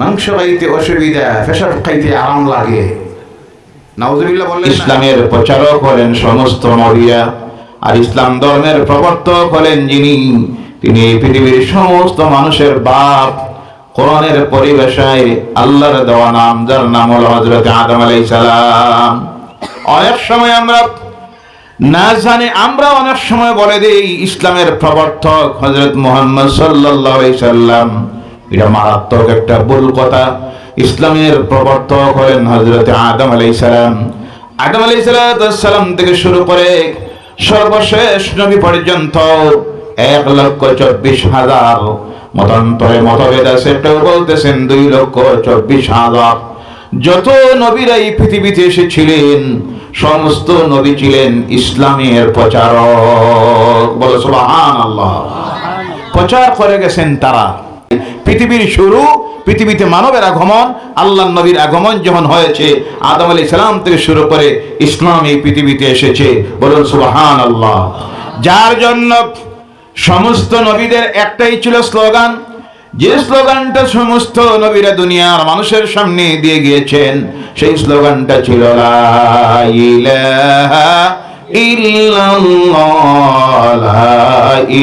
মাংস খাইতে অসুবিধা ফেসর খাইতে আরাম লাগে। ইসলামের প্রচারক হলেন সমস্ত নবিয়া আর ইসলাম ধর্মের প্রবর্তক হলেন যিনি, তিনি পৃথিবীর সমস্ত মানুষের বাপ। কোরআনের পরিবেশায় আল্লাহর দেওয়া নাম, যার নাম হল হজরত আদম আলাই সালাম অনেক সময় আমরা না জানে, আমরা অনেক সময় বলে দেই, ইসলামের প্রবর্তক হজরত মোহাম্মদ আলাইহি সাল্লাম এটা মারাত্মক একটা ভুল কথা। ইসলামের প্রবর্তক হলেন হজরত আদম আলাই সালাম আদম আলাইহিস সালাম থেকে শুরু করে সর্বশেষ নবী পর্যন্ত এক লক্ষ চব্বিশ হাজার মতান্তরে মতভেদ আছে। কেউ বলতেছেন দুই লক্ষ চব্বিশ হাজার। যত নবীরা এই পৃথিবীতে এসেছিলেন, সমস্ত নবী ছিলেন ইসলামের প্রচারক। বলে আল্লাহ প্রচার করে গেছেন তারা। পৃথিবীর শুরু, পৃথিবীতে মানবের আগমন আল্লাহ নবীর আগমন যখন হয়েছে, আদম আলী সালাম থেকে শুরু করে ইসলাম এই পৃথিবীতে এসেছে। বলুন সুবহান আল্লাহ যার জন্য সমস্ত নবীদের একটাই ছিল স্লোগান। যে স্লোগানটা সমস্ত নবীরা দুনিয়ার মানুষের সামনে দিয়ে গিয়েছেন, সেই স্লোগানটা ছিল ইল্লাল্লাহ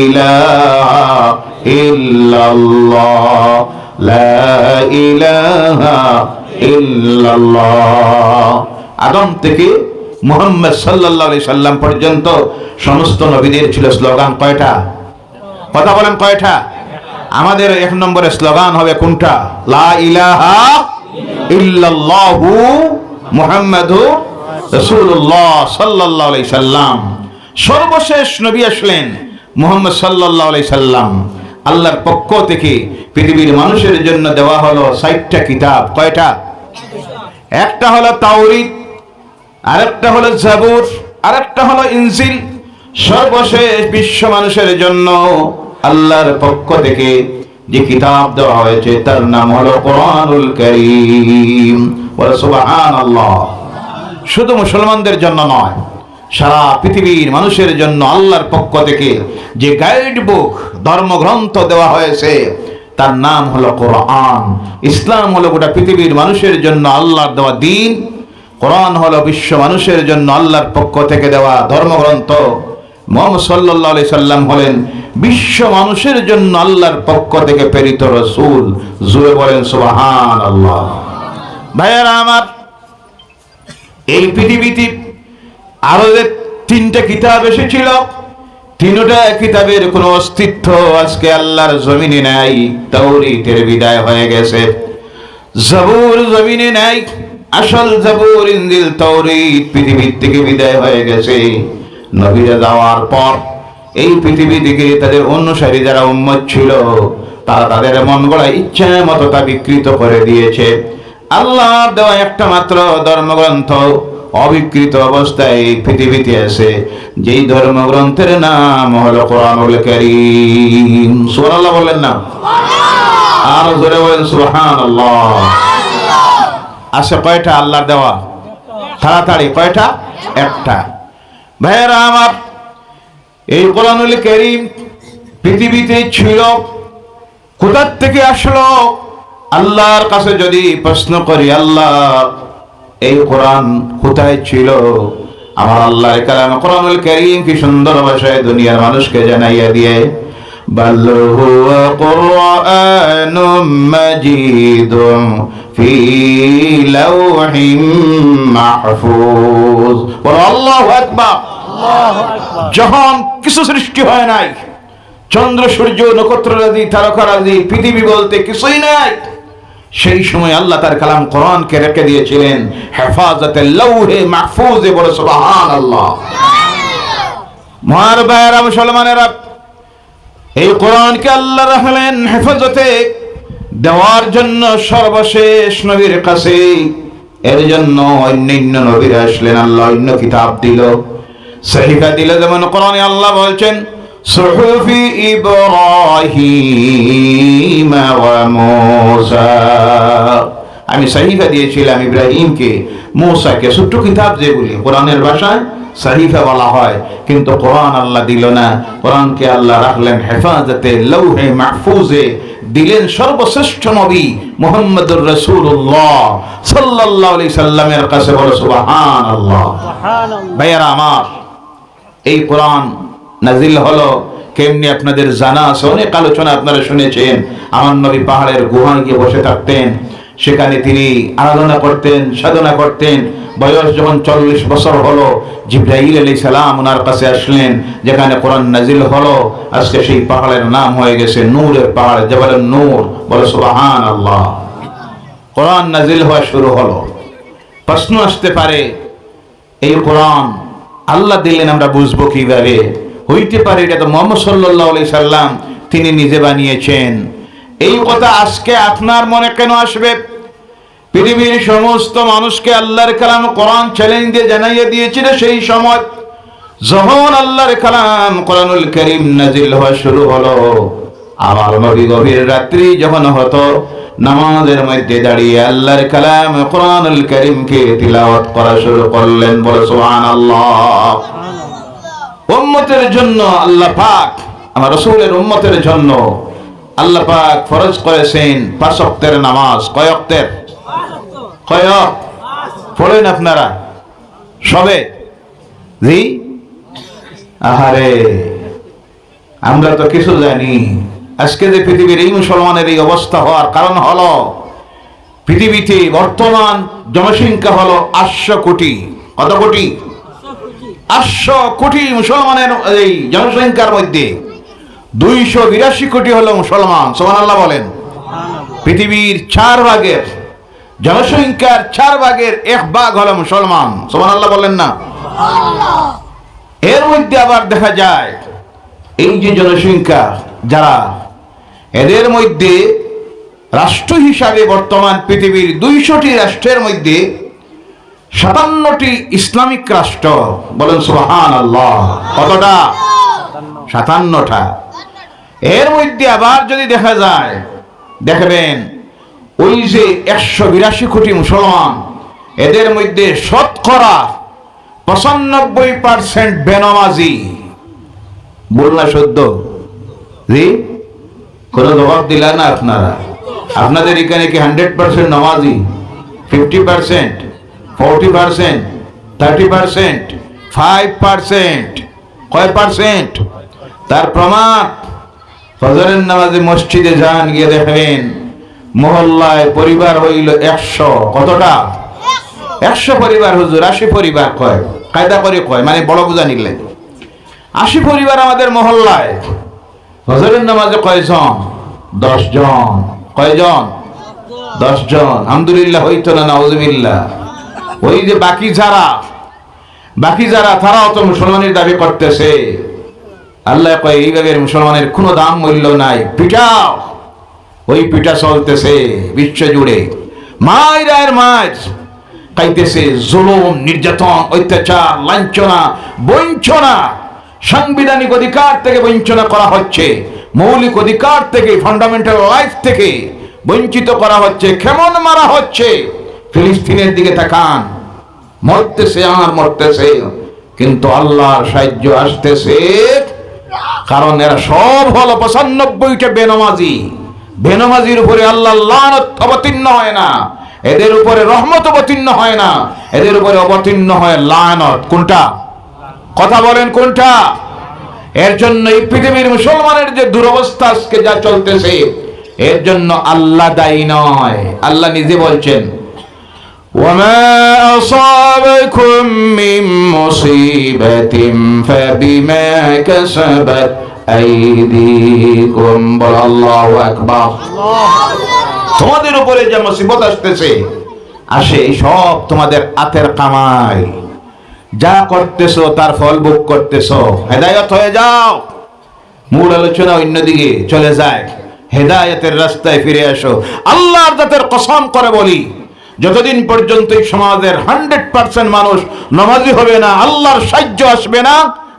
ইলাহা ইল্লাল্লাহ, লা ইলাহা ইল্লাল্লাহ। আদম থেকে মোহাম্মদ সাল্লাল্লাহু আলাইহি সাল্লাম পর্যন্ত সমস্ত নবীদের ছিল স্লোগান কয়টা? কথা বলেন কয়টা? আমাদের এক নম্বরের স্লোগান হবে কোনটা? লা ইলাহা ইল্লাল্লাহু মুহাম্মাদু রাসূলুল্লাহ সাল্লাল্লাহু আলাইহি সাল্লাম। সর্বশেষ নবী আসলেন মোহাম্মদ সাল্লাল্লাহু আলাইহি সাল্লাম। আল্লাহর পক্ষ থেকে পৃথিবীর মানুষের জন্য দেওয়া হলো ষাটটা কিতাব। কয়টা? একটা হলো তাওরীত, আরেকটা হলো জাবুর, আরেকটা হলো ইনজিল। সর্বশেষ বিশ্ব মানুষের জন্য আল্লাহর পক্ষ থেকে যে কিতাব দেওয়া হয়েছে, তার নাম হলো কোরআনুল করিম। সুবহানাল্লাহ। শুধু মুসলমানদের জন্য নয়, সারা পৃথিবীর মানুষের জন্য আল্লাহর পক্ষ থেকে যে গাইড বুক ধর্মগ্রন্থ দেওয়া হয়েছে। তার নাম হলো কোরআন। ইসলাম হলো গোটা পৃথিবীর মানুষের জন্য আল্লাহর দেওয়া দিন। কোরআন হলো বিশ্ব মানুষের জন্য আল্লাহর পক্ষ থেকে দেওয়া ধর্মগ্রন্থ। মোহাম্মদ সাল্লাল্লাহু আলাইহি সাল্লাম হলেন বিশ্ব মানুষের জন্য আল্লাহর পক্ষ থেকে প্রেরিত রসূল। জুড়ে বলেন সুবহান আল্লাহ ভাইয়ারা আমার, এই পৃথিবীতে আরও তিনটা কিতাব এসেছিল তিনটা কিতাবের কোনো অস্তিত্ব আজকে আল্লাহর জমিনে নাই তাওরীতের বিদায় হয়ে গেছে। জবুর জমিনে নাই, আসল জবুর ইনজিল তাওরীত পৃথিবীর থেকে বিদায় হয়ে গেছে। নবীরা যাওয়ার পর এই পৃথিবী থেকে তাদের অনুসারী যারা উম্মত ছিল, তারা তাদের মন গড়া ইচ্ছা মতো তা বিকৃত করে দিয়েছে। আল্লাহর দেওয়া একটা মাত্র ধর্মগ্রন্থ অবিকৃত অবস্থায় এই পৃথিবীতে আছে, যেই ধর্মগ্রন্থের নাম হলো কোরআনুল কারীম। সুবহানাল্লাহ বললেন না? আর জোরে বলেন সুবহানাল্লাহ। আছে কয়টা আল্লাহর দেওয়া? তাড়াতাড়ি, কয়টা? একটা। ভাইয়েরা আমার, এই কোরআনুল কারীম পৃথিবীতে ছিল, কোথার থেকে আসলো? আল্লাহর কাছে যদি প্রশ্ন করি, আল্লাহ এই কোরআন কোথায় ছিল আমার আল্লাহর কালাম কোরআনুল কারীম কি সুন্দর ভাষায় দুনিয়ার মানুষকে জানাইয়া দিয়ে بل هو قرآن مجيد في لوح محفوظ বলো আল্লাহু আকবার যখন কিছু সৃষ্টি হয় নাই চন্দ্র সূর্য নক্ষত্রাদি তারকারাদি পৃথিবী বলতে কিছুই নাই সেই সময় আল্লাহ তার কালাম কোরআনকে রেখে দিয়েছিলেন হেফাজতে লৌহে মাহফুজে বলে সুবহান আল্লাহ মহার ভাইয়েরা, মুসলমানেরা, এই কোরআনকে আল্লাহ রাখলেন হেফাজতে, দেওয়ার জন্য সর্বশেষ নবীর কাছে, এর জন্য অন্যান্য নবীরা আসলেন, আল্লাহ অন্য কিতাব দিল সহিফা দিল, যেমন কোরআনে আল্লাহ বলছেন সুহুফি ইব্রাহিম মূসা আমি সাহিফা দিয়েছিলাম ইব্রাহিমকে মূসাকে। ছোট্ট কিতাব যেগুলি কোরআনের ভাষায় সাহিফা বলা হয় কিন্তু কোরআন আল্লাহ দিল না। কোরআনকে আল্লাহ রাখলেন হেফাজতে লৌহে মাহফুজে। দিলেন সর্বশ্রেষ্ঠ নবী মোহাম্মদুর রসুল্লাহ সাল্লাল্লাহু আলাইহি সাল্লামের কাছে বলো সুবহানাল্লাহ। ভাইয়ারা আমার এই কোরআন নাজিল হলো। কেমনি আপনাদের জানা আছে? অনেক আলোচনা আপনারা শুনেছেন। আমার নবী পাহাড়ের গুহায় গিয়ে বসে থাকতেন। সেখানে তিনি আরাধনা করতেন, সাধনা করতেন। বয়স যখন চল্লিশ বছর হলো, জিব্রাইল আলী সালাম ওনার কাছে আসলেন, যেখানে কোরআন নাজিল হলো। আজকে সেই পাহাড়ের নাম হয়ে গেছে নূরের পাহাড় জবালের নূর। বলে সুবাহান আল্লাহ কোরআন নাজিল হওয়া শুরু হলো। প্রশ্ন আসতে পারে, এই কোরআন আল্লাহ দিলেন আমরা বুঝব কীভাবে? হইতে পারে, এটা তো মোহাম্মদ সাল্লাহ আলি সাল্লাম তিনি নিজে বানিয়েছেন। এই কথা আজকে আপনার মনে কেন আসবে? পৃথিবীর সমস্ত মানুষকে আল্লাহর কালাম কোরআন চ্যালেঞ্জ দিয়ে জানাইয়ে দিয়েছিল সেই সময়। যখন আল্লাহর কালাম কোরআনুল করিম নাজিল হওয়া শুরু হলো, আমার নবী গভীর রাত্রি যখন হতো, নামাজের মধ্যে দাঁড়িয়ে আল্লাহর কালাম কোরআনুল করিমকে তিলাওয়াত করা শুরু করলেন, বলে সুবহানাল্লাহ। উম্মতের জন্য আল্লাহ পাক, আমার রসুলের উম্মতের জন্য আল্লাহ পাক ফরজ করেছেন পাঁচ অক্তের নামাজ। কয় অক্তের পড়েন আপনারা। সবে? জি? আহারে, আমরা তো কিছু জানি। আজকে যে পৃথিবীর এই মুসলমানের এই অবস্থা হওয়ার কারণ হলো, পৃথিবীতে বর্তমান জনসংখ্যা হলো আটশো কোটি। কত কোটি? আটশো কোটি মুসলমানের এই জনসংখ্যার মধ্যে দুইশো বিরাশি কোটি হলো মুসলমান সোমান আল্লাহ বলেন। পৃথিবীর চার ভাগের, জনসংখ্যার চার ভাগের এক ভাগ হলো মুসলমান সোমান আল্লাহ বলেন না। এর মধ্যে আবার দেখা যায়, এই যে জনসংখ্যা, যারা এদের মধ্যে রাষ্ট্র হিসাবে বর্তমান পৃথিবীর দুইশোটি রাষ্ট্রের মধ্যে সাতান্নটি ইসলামিক রাষ্ট্র। বলেন সুবহান আল্লাহ কতটা? সাতান্নটা। এর মধ্যে আবার যদি দেখা যায়, দেখবেন ওই যে একশো বিরাশি কোটি মুসলমান, এদের মধ্যে শতকরা পঁচানব্বই পার্সেন্ট বেনামাজি। বললা সদ্য জি? কোনো জবাব দিলা না আপনারা? আপনাদের এখানে কি হান্ড্রেড পার্সেন্ট নামাজি? Fifty percent forty percent, thirty percent, five percent, কয় পার্সেন্ট? তার প্রমাণ, ফজরের নামাজে মসজিদে যান, গিয়ে দেখবেন মহল্লায় পরিবার হইল একশো। কতটা? একশো পরিবার হুজুর, আশি পরিবার কয়? কায়দা করে কয় মানে বড় বোঝা নিলে। আশি পরিবার আমাদের মহল্লায়। হজরের নামাজে কয়জন? দশজন। কয়জন? দশ জন আলহামদুলিল্লাহ, হইতো না, নাউজুবিল্লাহ। ওই যে বাকি যারা বাকি যারা তারাও তো মুসলমানের দাবি করতেছে। আল্লাহ কয় এইভাবে মুসলমানের কোনো দাম মূল্য নাই। পিটাও। ওই পিটা চলতেছে বিশ্ব জুড়ে মায়ের মায়ের খাইতেছে জুলুম, নির্যাতন, অত্যাচার, লাঞ্ছনা, বঞ্চনা। সাংবিধানিক অধিকার থেকে বঞ্চনা করা হচ্ছে। মৌলিক অধিকার থেকে ফান্ডামেন্টাল লাইফ থেকে বঞ্চিত করা হচ্ছে। কেমন মারা হচ্ছে? ফিলিস্তিনের দিকে তাকান। মরতেছে আর মরতেছে। কিন্তু আল্লাহর সাহায্য আসতেছে। কারণ এরা সব হলো পঁচানব্বইটা বেনমাজি। বেনমাজির উপরে আল্লাহ অবতীর্ণ হয় না। এদের উপরে রহমত অবতীর্ণ হয় না। এদের উপরে অবতীর্ণ হয় লানত। কোনটা? কথা বলেন কোনটা? এর জন্য এই পৃথিবীর মুসলমানের যে দুরবস্থা আজকে যা চলতেছে, এর জন্য আল্লাহ দায়ী নয়। আল্লাহ নিজে বলছেন وما أصابكم من مصيبة فبما كسبت أيديكم بل الله أكبر তোমাদের উপরে যে মুসিবত আসতেছে আসে সব তোমাদের হাতের কামাই যা করতেছো তার ফল ভোগ করতেছো হেদায়ত হয়ে যাও মূল আলোচনা অন্যদিকে চলে যায় হেদায়তের রাস্তায় ফিরে আসো আল্লাহর জাতের কসম করে বলি যতদিন পর্যন্ত এই সমাজের হান্ড্রেড পার্সেন্ট মানুষ নমাজি হবে না আল্লাহর সাহায্য আসবে না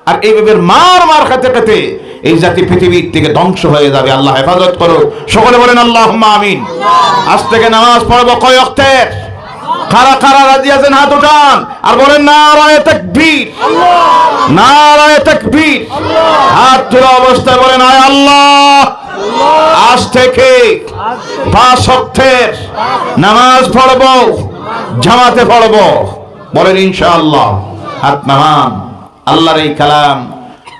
আর এইভাবে মার মার খেতে খেতে এই জাতি পৃথিবীর থেকে ধ্বংস হয়ে যাবে। আল্লাহ হেফাজত করো সকলে বলেন আল্লাহ আমিন। আজ থেকে নামাজ পড়ব কয় অক্তের কারা কারা রাজি আছেন? হাত উঠান। আর বলেন নারায় তাকবীর। নারায় তাকবীর। হাত তোলা অবস্থায় বলেন আয় আল্লাহ। আজ থেকে পাঁচ অক্ষের নামাজ পড়ব, জামাতে পড়ব। বলেন ইনশাআল্লাহ নামান। আল্লাহর এই কালাম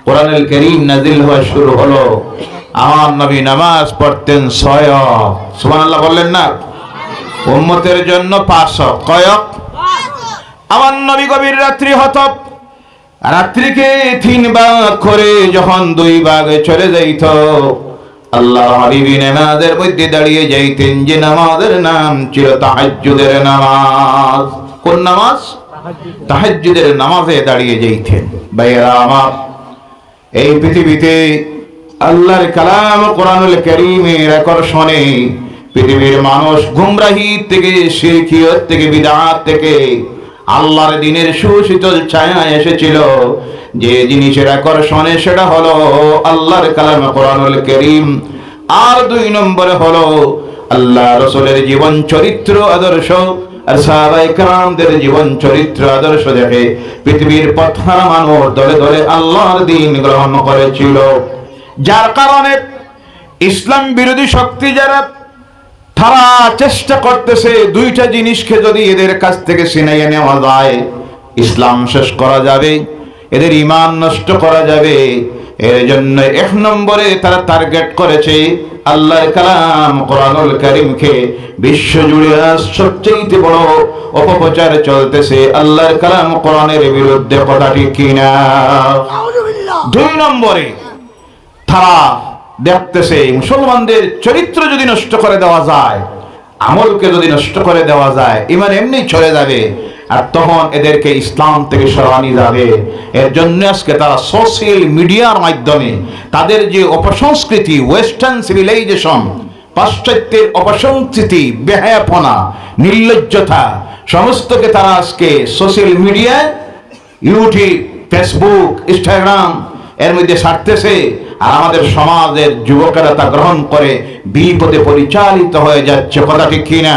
কোরআনুল করিম নাজিল হওয়া শুরু হলো। আমার নবী নামাজ পড়তেন ছয় সুবহানাল্লাহ বললেন না? উম্মতের জন্য পাঁচ কয়ক আমার নবী গভীর রাত্রি হত রাত্রিকে তিন ভাগ করে যখন দুই ভাগে চলে যাইত আল্লাহ হাবিবি নামাজের মধ্যে দাঁড়িয়ে যাইতেন যে নামাজের নাম ছিল তাহাজ্জুদের নামাজ। কোন নামাজ? তাহাজ্জুদের নামাজে দাঁড়িয়ে যাইতেন। ভাইয়েরা আমার, এই পৃথিবীতে আল্লাহর কালাম কোরআনুল করিমের আকর্ষণে পৃথিবীর মানুষ গুমরাহি থেকে শিরকিয়ত থেকে, বিদাত থেকে আল্লাহর দিনের সুশীতল ছায়া এসেছিল। যে জিনিসের আকর্ষণে সেটা হলো আল্লাহর কালাম কোরআনুল করিম। আর দুই নম্বরে হলো আল্লাহ রসুলের জীবন চরিত্র আদর্শ। আর সাহাবাই কালামদের জীবন চরিত্র আদর্শ দেখে পৃথিবীর পথহারা মানুষ দলে দলে আল্লাহর দিন গ্রহণ করেছিল। যার কারণে ইসলাম বিরোধী শক্তি যারা তারা চেষ্টা করতেছে দুইটা জিনিসকে যদি এদের কাছ থেকে ছিনাইয়ে নেওয়া যায় ইসলাম শেষ করা যাবে এদের ইমান নষ্ট করা যাবে এর জন্য এক নম্বরে তারা টার্গেট করেছে আল্লাহর কালাম কোরআনুল করিমকে বিশ্ব জুড়ে সবচেয়ে বড় অপপ্রচার চলতেছে আল্লাহর কালাম কোরআনের বিরুদ্ধে কথাটি কিনা। দুই নম্বরে তারা দেখতেছে মুসলমানদের চরিত্র যদি নষ্ট করে দেওয়া যায়, আমলকে যদি নষ্ট করে দেওয়া যায়, ইমান এমনি চলে যাবে, আর তখন এদেরকে ইসলাম থেকে সরানি যাবে। এর জন্য আজকে তারা সোশ্যাল মিডিয়ার মাধ্যমে তাদের যে অপসংস্কৃতি, ওয়েস্টার্ন সিভিলাইজেশন, পাশ্চাত্যের অপসংস্কৃতি, বেহায়াপনা, নির্লজ্জতা, সমস্তকে তারা আজকে সোশ্যাল মিডিয়ায়, ইউটিউব, ফেসবুক, ইনস্টাগ্রাম এর মধ্যে সারতেছে আর আমাদের সমাজের যুবকেরা তা গ্রহণ করে বিপদে পরিচালিত হয়ে যাচ্ছে। কথা ঠিক কিনা?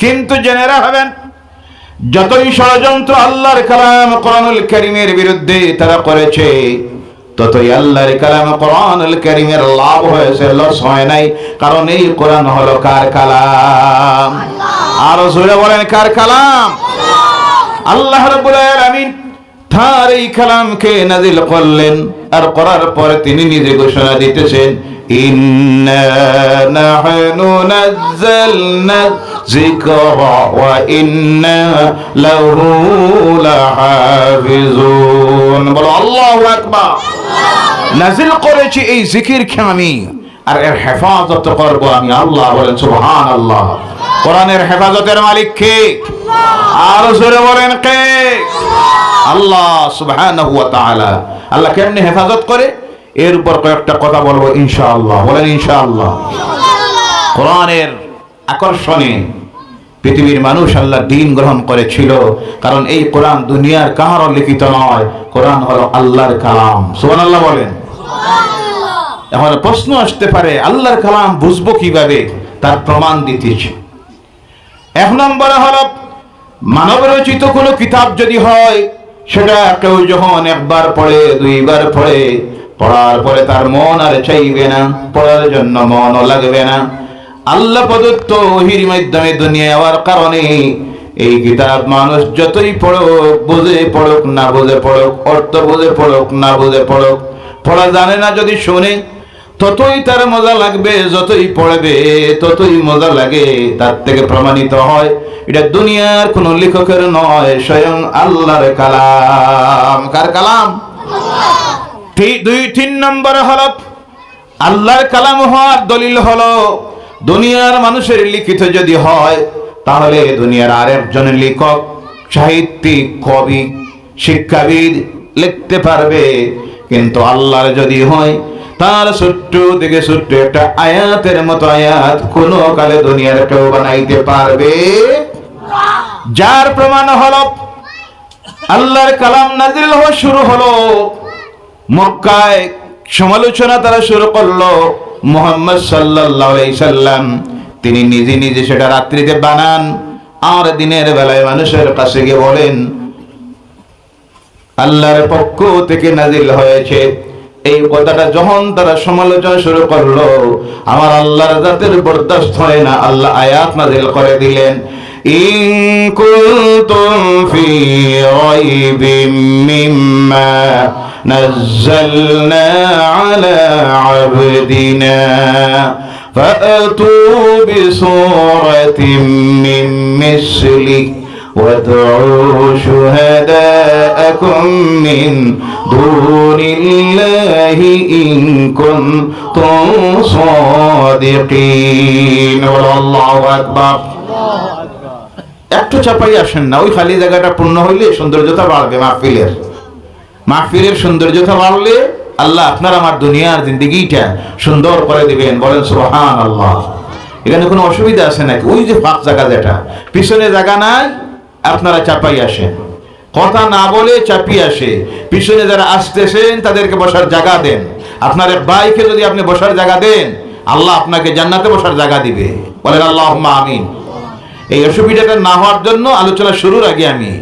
কিন্তু জেনে রাখবেন, যতই ষড়যন্ত্র আল্লাহর কালাম কোরআনুল করিমের বিরুদ্ধে তারা করেছে, ততই আল্লাহর কালাম কোরআনুল করিমের লাভ হয়েছে, লস হয় নাই। কারণ এই কোরআন হলো কার কালাম? আরও জোরে বলেন, কার কালাম? আল্লাহ রাব্বুল আলামিন তার এই কালামকে নাজিল করলেন আর করার পরে তিনি নিজে ঘোষণা দিতেছেন নাহনু নাযালনা যিকরা ওয়া ইন্না লাহু লাহাফিজুন। বলো, আল্লাহু আকবার। নাজিল করেছি এই জিকিরকে আমি। আর এর হেফাজত করব আমি। আল্লাহ বলেন, সুবহানাল্লাহ। কোরআনের হেফাজতের মালিক কে? আর জোরে বলেন কে? আল্লাহ তাআলা। আল্লাহ কেমনে হেফাজত করে? এর উপর কয়েকটা কথা বলব ইনশাআল্লাহ। বলেন ইনশাআল্লাহ। কোরআনের আকর্ষণে পৃথিবীর মানুষ আল্লাহ দিন গ্রহণ করেছিল। কারণ এই কোরআন দুনিয়ার কাহারও লিখিত নয়। কোরআন হলো আল্লাহর কালাম। সুবহানাল্লাহ বলেন। এখন প্রশ্ন আসতে পারে, আল্লাহর কালাম বুঝব কীভাবে? তার প্রমাণ দিতেছি। এক নম্বরে হলো মানব রচিত কোনো কিতাব যদি হয়, সেটা কেউ যখন একবার পড়ে, দুইবার পড়ে, পড়ার পরে তার মন আর চাইবে না, পড়ার জন্য মনও লাগবে না। আল্লাহ প্রদত্ত ওহির মাধ্যমে দুনিয়া হওয়ার কারণে এই কিতাব মানুষ যতই পড়ুক, বুঝে পড়ুক, না বুঝে পড়ুক, অর্থ বুঝে পড়ুক, না বুঝে পড়ুক, পড়া জানে না, যদি শুনে ততই তার মজা লাগবে, যতই পড়বে, ততই মজা লাগে। তার থেকে প্রমাণিত হয়, এটা দুনিয়ার কোন লেখকের নয়, স্বয়ং আল্লাহর কালাম। কার কালাম? দুই, তিন নম্বর হলো আল্লাহর কালাম হওয়ার দলিল হলো, দুনিয়ার মানুষের লিখিত যদি হয়, তাহলে দুনিয়ার আরেকজন লেখক, সাহিত্যিক, কবি, শিক্ষাবিদ লিখতে পারবে। কিন্তু আল্লাহর যদি হয়, তার ছোট্ট থেকে ছোট্ট একটা আয়াতের মতো আয়াত কোনো কালে দুনিয়ার কেউ বানাইতে পারবে? যার প্রমাণ হলো, আল্লাহর কালাম নাজিল হওয়া শুরু হলো, মক্কায় সমালোচনা তারা শুরু করল, মোহাম্মদ আলাইহি সাল্লাম। তিনি নিজে নিজে সেটা রাত্রিতে বানান, আর দিনের বেলায় মানুষের কাছে গিয়ে বলেন আল্লাহর পক্ষ থেকে নাজিল হয়েছে এই কথাটা যখন তারা সমালোচনা শুরু করলো আমার আল্লাহর জাতের বরদাস্ত হয় না আল্লাহ আয়াত নাজিল করে দিলেন ইন কুনতুম ফি রাইবিম মিম্মা নাযালনা আলা আবদিনা فأتوا بسورة من مثله وادعوا شهداءكم من دون الله إن كنتم صادقين والله أكبر একটু চাপাই আসেন না ওই খালি জায়গাটা পূর্ণ হইলে সৌন্দর্যতা বাড়বে মাহফিলের মাহফিলের সৌন্দর্যতা বাড়লে আল্লাহ আপনার আমার দুনিয়ার জিন্দিগিটা সুন্দর করে দিবেন বলেন সুবহান আল্লাহ এখানে কোনো অসুবিধা আছে নাকি ওই যে ফাঁক জায়গা যেটা পিছনে জায়গা নাই আপনারা চাপাই আসেন। কথা না বলে চাপিয়ে আসে। পিছনে যারা আসতেছেন, তাদেরকে বসার জায়গা দেন। আপনার বাইকে যদি আপনি বসার জায়গা দেন, আল্লাহ আপনাকে জান্নাতে বসার জায়গা দিবে। বলেন আল্লাহ আমিন। এই অসুবিধাটা না হওয়ার জন্য আলোচনা শুরুর আগে আমি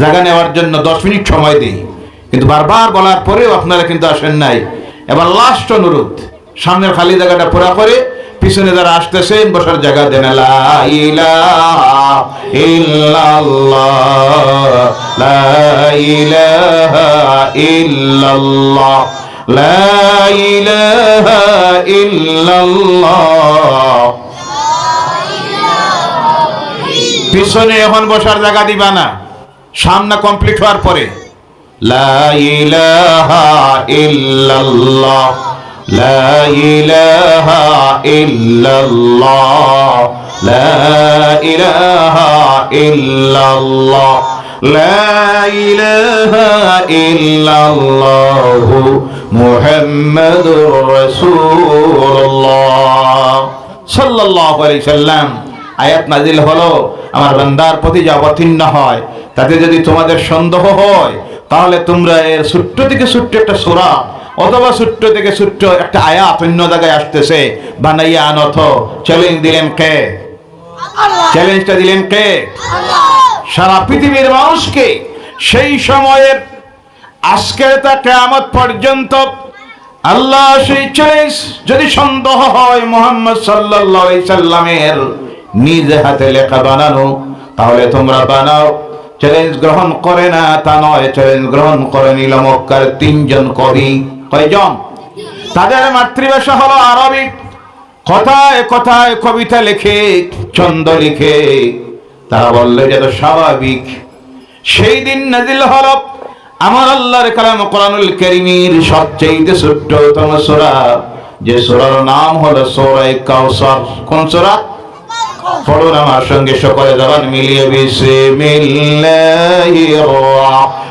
জায়গা নেওয়ার জন্য দশ মিনিট সময় দিই। কিন্তু বারবার বলার পরেও আপনারা কিন্তু আসেন নাই। এবার লাস্ট অনুরোধ, সামনের খালি জায়গাটা পুরা করে পিছনে যারা আসতেছে, বসার জায়গা দেন পিছনে এখন বসার জায়গা দিবা না, সামনে কমপ্লিট হওয়ার পরে, লা ইলাহা ইল্লাল্লাহ। লা ইলাহা ইল্লাল্লাহ, লা ইলাহা ইল্লাল্লাহ, লা ইলাহা ইল্লাল্লাহ মুহাম্মাদুর রাসূলুল্লাহ। সাল্লাল্লাহু আলাইহি সাল্লাম, আয়াত নাজিল হলো, আমার বান্দার প্রতি যা অবতীর্ণ হয়, তাতে যদি তোমাদের সন্দেহ হয়, তাহলে তোমরা এর ছোট্ট থেকে ছোট্ট একটা সোরা অথবা ছোট্ট থেকে ছোট্ট একটা আয়াত অন্য জায়গায় আসতেছে। বানাইয়া আনত চ্যালেঞ্জ দিলেন কে? চ্যালেঞ্জটা দিলেন কে? সারা পৃথিবীর মানুষকে সেই সময়ের আজকে তা কেয়ামত পর্যন্ত আল্লাহ সেই চ্যালেঞ্জ যদি সন্দেহ হয় মোহাম্মদ আলাইহি সাল্লামের নিজ হাতে লেখা বানানো তাহলে তোমরা বানাও। চ্যালেঞ্জ গ্রহণ করে না তা নয়। চ্যালেঞ্জ গ্রহণ করে নিল মক্কার তিনজন কবি। কয়জন? তাদের মাতৃভাষা হলো আরবি। কথায় কথায় কবিতা লিখে, ছন্দ লিখে। তারা বললে যে স্বাভাবিক। সেই দিন নাজিল হল আমার আল্লাহর কালাম কোরআনুল কারীমের সবচেয়ে ছোট্টতম সূরা। যে সূরার নাম হলো সূরা কাউসার কোন সূরা? পড়ুন আমার সঙ্গে সকলে জবান মিলিয়ে, বিসমিল্লাহির রহমানির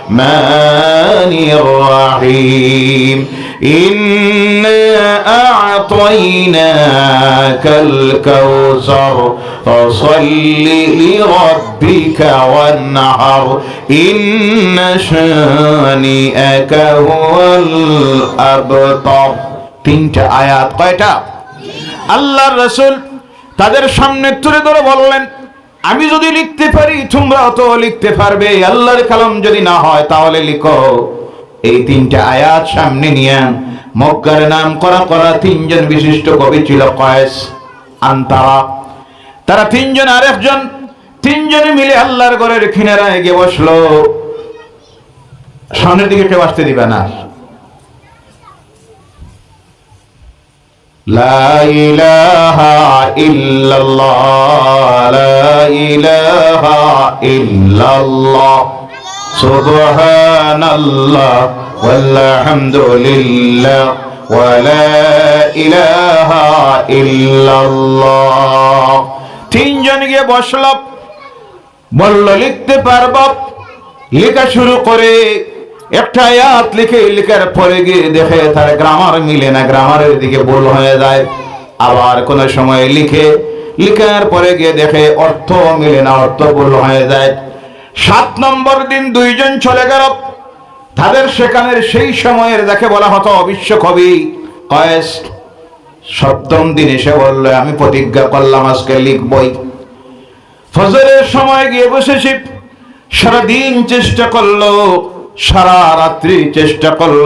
রহিম إنا أعطيناك الكوثر فصل لربك وانحر إن شانئك هو الأبتر তিনটা আয়াত কয়টা আল্লাহর রসুল তাদের সামনে তুলে ধরে বললেন আমি যদি লিখতে পারি, তোমরাও তো লিখতে পারবে। আল্লাহর কালাম যদি না হয়, তাহলে লিখো। এই তিনটা আয়াত সামনে নিয়ে মক্কার নাম করা করা তিনজন বিশিষ্ট কবি ছিল কয়েস আন্তারা। তারা তিনজন আর একজন তিনজনে মিলে আল্লাহর ঘরের কিনারায় গিয়ে বসল। সামনের দিকে কেউ আসতে দিবে না। لا إله إلا الله لا إله إلا الله سبحان الله والحمد لله ولا إله إلا الله তিনজন গিয়ে বসল বলল লিখতে পারব লেখা শুরু করে একটা আয়াত লিখে লেখার পরে গিয়ে দেখে তার গ্রামার মিলে না গ্রামারের দিকে ভুল হয়ে যায়। আবার কোন সময় লিখে, লিখার পরে গিয়ে দেখে অর্থ মিলে না, অর্থ ভুল হয়ে যায়। সাত নম্বর দিন দুইজন চলে গেল। তাদের সেখানের সেই সময়ের দেখে বলা হতো অবিশ্ব কবি কয়েস সপ্তম দিন এসে বলল, আমি প্রতিজ্ঞা করলাম আজকে লিখবই। ফজরের সময় গিয়ে বসেছি সারাদিন চেষ্টা করল। সারা রাত্রি চেষ্টা করল।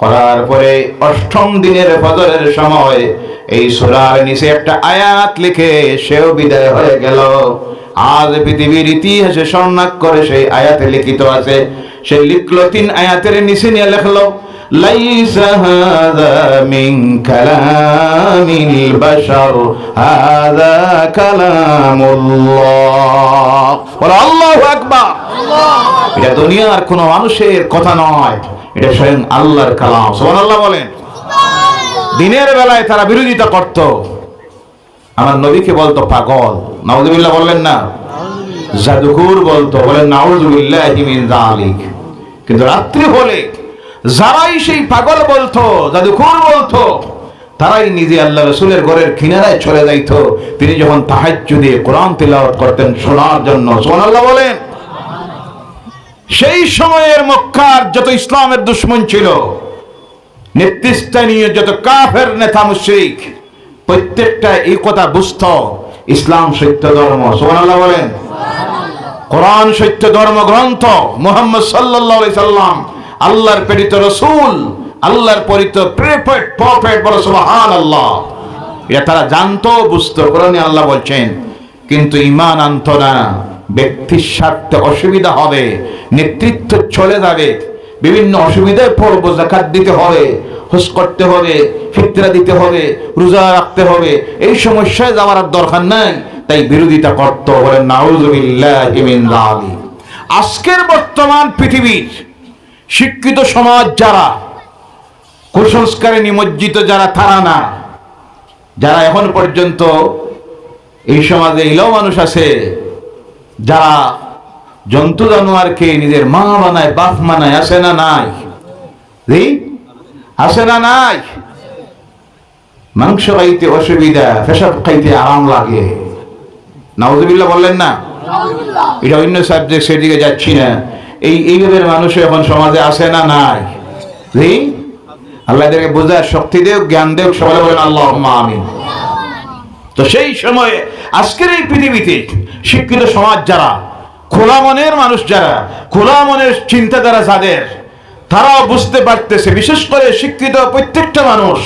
করার পরে অষ্টম দিনের ফজরের সময় এই সুরার নিচে একটা আয়াত লিখে সেও বিদায় হয়ে গেল। আজ পৃথিবীর ইতিহাসে স্বর্ণাক করে সেই আয়াতে লিখিত আছে। সে লিখলো তিন আয়াতের নিচে নিয়ে লেখলো। ليس هذا من كلام البشر هذا كلام الله বলো আল্লাহু আকবার এটা দুনিয়ার কোনো মানুষের কথা নয় এটা স্বয়ং আল্লাহর কালাম সুবহানাল্লাহ বলেন দিনের বেলায় তারা বিরোধিতা করত আমার নবীকে বলতো পাগল নাউজুবিল্লাহ বললেন না জাদুঘর বলতো বলেন নাউজুবিল্লাহি মিন যালিক কিন্তু রাত্রি হলে যারাই সেই পাগল বলতো জাদুঘর বলতো তারাই নিজে আল্লাহ রসুলের ঘরের কিনারায় চলে যাইতো। তিনি যখন তাহাজ্জুদে কোরআন তেলাওয়াত করতেন শোনার জন্য সুবহানাল্লাহ বলেন। সেই সময়ের মক্কার যত ইসলামের দুশ্মন ছিল নেতৃস্থানীয় যত কাফের নেতা মুশরিক প্রত্যেকটা এই কথা বুঝত ইসলাম সত্য ধর্ম সুবহানাল্লাহ বলেন। কোরআন সত্য ধর্ম গ্রন্থ মোহাম্মদ সাল্লাল্লাহু আলাইহি সাল্লাম আল্লাহর প্রেরিত রসূল, আল্লাহর পরিত প্রেফেট প্রফেট বলো সুবহানাল্লাহ। এটা তারা জানতো, বুঝতো, কোরআনে আল্লাহ বলছেন, কিন্তু ইমান আনত না, ব্যক্তির স্বার্থে অসুবিধা হবে, নেতৃত্ব চলে যাবে, বিভিন্ন অসুবিধায় পড়ব জাকাত দিতে হবে, হোস করতে হবে, ফিতরা দিতে হবে, রোজা রাখতে হবে, এই সমস্যায় যাওয়ার আর দরকার নাই। তাই বিরোধিতা করতে হবে নাউজুবিল্লাহি আজকের বর্তমান পৃথিবীর শিক্ষিত সমাজ যারা কুসংস্কারে নিমজ্জিত যারা তারা না। যারা এখন পর্যন্ত এই সমাজে ইলো মানুষ আছে যারা জন্তু জানোয়ারকে নিজের মা বানায় বাপ মানায় আসে না নাই? আসে না নাই? মাংস খাইতে অসুবিধা পেশাব খাইতে আরাম লাগে। নাউজুবিল্লাহ বললেন না? এটা অন্য সাবজেক্ট সেদিকে যাচ্ছি না। এই এইভাবে মানুষ এখন সমাজে আসে না নাই? জি? আল্লাহ এদেরকে বোঝার শক্তি দেব জ্ঞান দেব সবাই বলেন আল্লাহ আমিন। তো সেই সময়ে আজকের এই পৃথিবীতে শিক্ষিত সমাজ যারা, খোলা মনের মানুষ যারা, খোলা মনের চিন্তাধারা যাদের, তারাও বুঝতে পারতেছে, বিশেষ করে শিক্ষিত প্রত্যেকটা মানুষ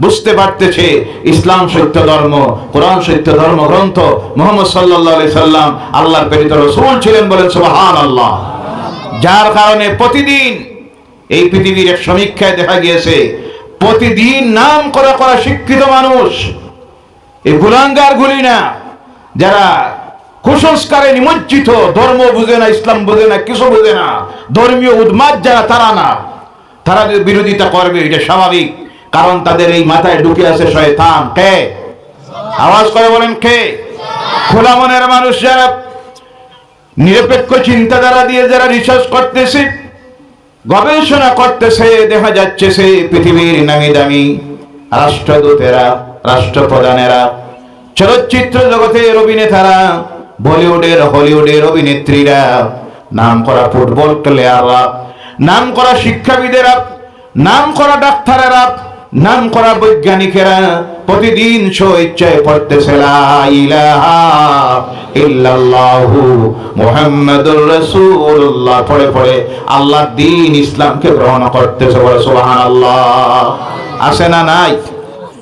বুঝতে পারতেছে, ইসলাম সত্য ধর্ম, কোরআন সত্য ধর্ম গ্রন্থ, মোহাম্মদ সাল্লাহ সাল্লাম আল্লাহর প্রেরিত রসুল ছিলেন বলেন সুবহান আল্লাহ যার কারণে প্রতিদিন এই পৃথিবীর এক সমীক্ষায় দেখা গিয়েছে, প্রতিদিন নাম করা করা শিক্ষিত মানুষ, এই গুলাঙ্গার গুলি না, যারা কুসংস্কারে নিমজ্জিত, ধর্ম বুঝে না, ইসলাম বুঝে না, কিছু বুঝে না, ধর্মীয় উন্মাদ যারা তারা না, তারা বিরোধিতা করবে, এটা স্বাভাবিক, কারণ তাদের এই মাথায় ঢুকে আছে শয়তান। কে? আওয়াজ করে বলেন কে? খোলা মনের মানুষ যারা নিরপেক্ষ চিন্তাধারা দিয়ে যারা রিসার্চ করতেছে, গবেষণা করতেছে, দেখা যাচ্ছে সে পৃথিবীর নামি দামি রাষ্ট্রদূতেরা, রাষ্ট্রপ্রধানেরা, চলচ্চিত্র জগতের অভিনেতারা, বলিউডের, হলিউডের অভিনেত্রীরা, নাম করা ফুটবল প্লেয়াররা নাম করা শিক্ষাবিদেরা, নাম করা ডাক্তারেরা নাম করা বৈজ্ঞানিকেরা প্রতিদিন স্ব ইচ্ছায় পড়তেছে মুহাম্মাদুর রাসূলুল্লাহ। পড়ে পড়ে আল্লাহর দ্বীন ইসলামকে গ্রহণ করতেছে, বলে, সুবহানাল্লাহ। আছে না নাই?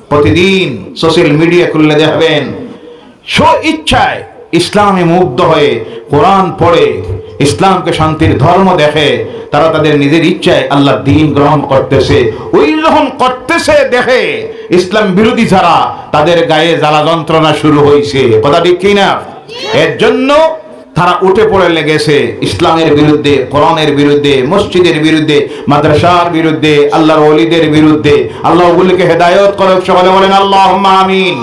প্রতিদিন সোশ্যাল মিডিয়া খুললে দেখবেন স্ব ইচ্ছায় ইসলামে মুগ্ধ হয়ে কোরআন পড়ে ইসলামকে শান্তির ধর্ম দেখে, তারা তাদের নিজের ইচ্ছায় আল্লাহ দিন গ্রহণ করতেছে। ওই যখন করতেছে দেখে ইসলাম বিরোধী যারা, তাদের গায়ে জ্বালা যন্ত্রণা শুরু হয়েছে কথা ঠিক কিনা? এর জন্য তারা উঠে পড়ে লেগেছে ইসলামের বিরুদ্ধে, কোরআনের বিরুদ্ধে, মসজিদের বিরুদ্ধে, মাদ্রাসার বিরুদ্ধে, আল্লাহর ওলিদের বিরুদ্ধে। আল্লাহ হেদায়ত করক, সকলে বলেন আল্লাহ আমিন।